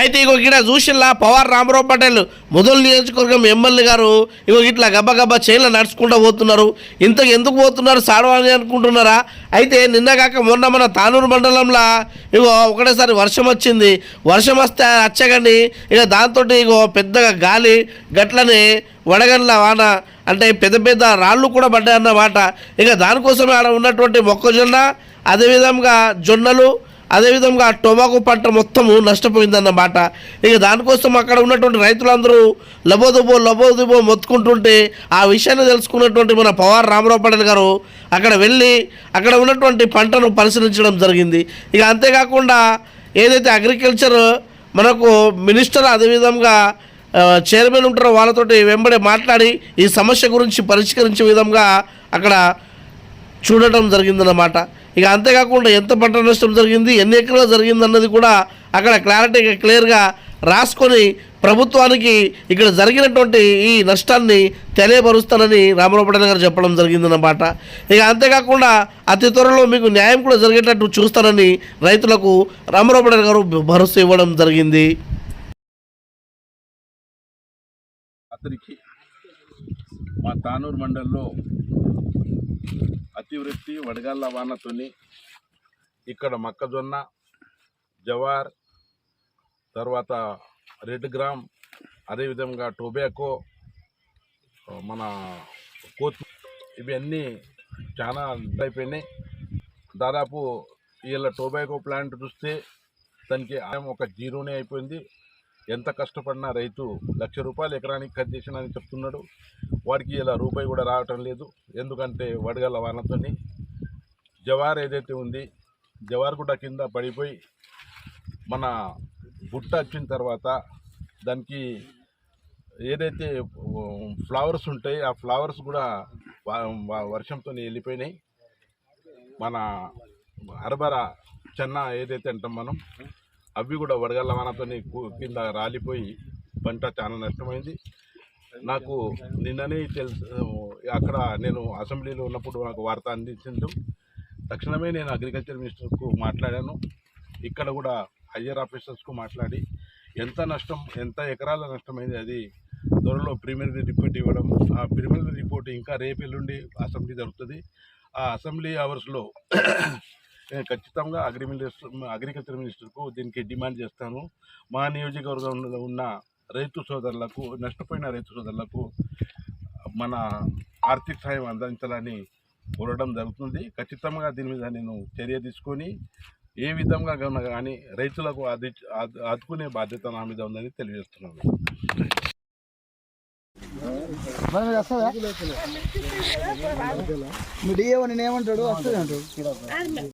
అయితే ఇగో ఇక్కడ చూసిల్లా పవార్ రామారావు పటేల్ మొదలు నియోజకవర్గం ఎమ్మెల్యే గారు ఇగో ఇట్లా గబ్బ గబ్బ చైన్లు నడుచుకుంటూ పోతున్నారు. ఇంత ఎందుకు పోతున్నారు సాడవాని అనుకుంటున్నారా? అయితే నిన్న కాక మొన్న మన తానూరు మండలంలో ఇగో ఒకటేసారి వర్షం వచ్చింది. వర్షం వస్తే వచ్చగాని ఇక దాంతో ఇగో పెద్దగా గాలి గట్లనే వడగండ్ల వాన అంటే పెద్ద పెద్ద రాళ్ళు కూడా పడ్డాయన్నమాట ఇక దానికోసమే ఆడ ఉన్నటువంటి మొక్కజొన్న అదేవిధంగా జొన్నలు అదేవిధంగా టొబాకో పంట మొత్తము నష్టపోయిందన్నమాట ఇక దానికోసం అక్కడ ఉన్నటువంటి రైతులందరూ లబోదుబో లబోదుబో మొత్తుకుంటుంటే ఆ విషయాన్ని తెలుసుకున్నటువంటి మన పవార్ రామరావు పటేల్ గారు అక్కడ వెళ్ళి అక్కడ ఉన్నటువంటి పంటను పరిశీలించడం జరిగింది. ఇక అంతేకాకుండా ఏదైతే అగ్రికల్చర్ మనకు మినిస్టర్ అదేవిధంగా చైర్మన్ ఉంటారో వాళ్ళతోటి వెంబడి మాట్లాడి ఈ సమస్య గురించి పరిష్కరించే విధంగా అక్కడ చూడటం జరిగిందన్నమాట. ఇక అంతేకాకుండా ఎంత పంట నష్టం జరిగింది ఎన్ని ఎకరాలు జరిగింది అన్నది కూడా అక్కడ క్లారిటీగా క్లియర్గా రాసుకొని ప్రభుత్వానికి ఇక్కడ జరిగినటువంటి ఈ నష్టాన్ని తెలియపరుస్తానని రామరావు గారు చెప్పడం జరిగిందన్నమాట ఇక అంతేకాకుండా అతి త్వరలో మీకు న్యాయం కూడా జరిగేటట్టు చూస్తానని రైతులకు రామరావు గారు భరోసా ఇవ్వడం జరిగింది. అతనికి మా తానూరు మండలంలో అతివృష్టి వడగాళ్ళ వానతోని ఇక్కడ మొక్కజొన్న జవార్ తర్వాత రెడ్ గ్రామ్ అదేవిధంగా టొబాకో మన కోత్ ఇవన్నీ చాలా అయిపోయినాయి. దాదాపు వీళ్ళ టొబాకో ప్లాంట్ చూస్తే దానికి ఒక జీరోనే అయిపోయింది. ఎంత కష్టపడినా రైతు లక్ష రూపాయలు ఎకరానికి ఖర్చు చేసినని చెప్తున్నాడు. వాడికి ఇలా రూపాయి కూడా రావటం లేదు. ఎందుకంటే వడగల వానతోని జవార్ ఏదైతే ఉంది జవార్ గుట్ట కింద పడిపోయి మన గుట్ట వచ్చిన తర్వాత దానికి ఏదైతే ఫ్లవర్స్ ఉంటాయి ఆ ఫ్లవర్స్ కూడా వర్షంతో వెళ్ళిపోయినాయి. మన అరబర చెన్న ఏదైతే అంటాం మనం అవి కూడా వడగళ్ళ వానతో కింద రాలిపోయి పంట చాలా నష్టమైంది. నాకు నిన్ననే తెలుసు అక్కడ నేను అసెంబ్లీలో ఉన్నప్పుడు నాకు వార్త అందించిండు తక్షణమే నేను అగ్రికల్చర్ మినిస్టర్కు మాట్లాడాను. ఇక్కడ కూడా హయ్యర్ ఆఫీసర్స్కు మాట్లాడి ఎంత నష్టం ఎంత ఎకరాల నష్టమైంది అది త్వరలో ప్రిమినరీ రిపోర్ట్ ఇవ్వడం ఆ ప్రిమినరీ రిపోర్ట్ ఇంకా రేపు ఎల్లుండి అసెంబ్లీ జరుగుతుంది. ఆ అసెంబ్లీ అవర్స్లో నేను ఖచ్చితంగా అగ్రి మినిస్టర్ అగ్రికల్చర్ మినిస్టర్కు దీనికి డిమాండ్ చేస్తాను. మా నియోజకవర్గంలో ఉన్న రైతు సోదరులకు నష్టపోయిన రైతు సోదరులకు మన ఆర్థిక సాయం అందించాలని కోరడం జరుగుతుంది. ఖచ్చితంగా దీని మీద నేను చర్య తీసుకొని ఏ విధంగా కన్నా కానీ రైతులకు అది ఆదుకునే బాధ్యత నా మీద ఉందని తెలియజేస్తున్నాను. నేనేమంటాడు వస్తుంది అంటాడు.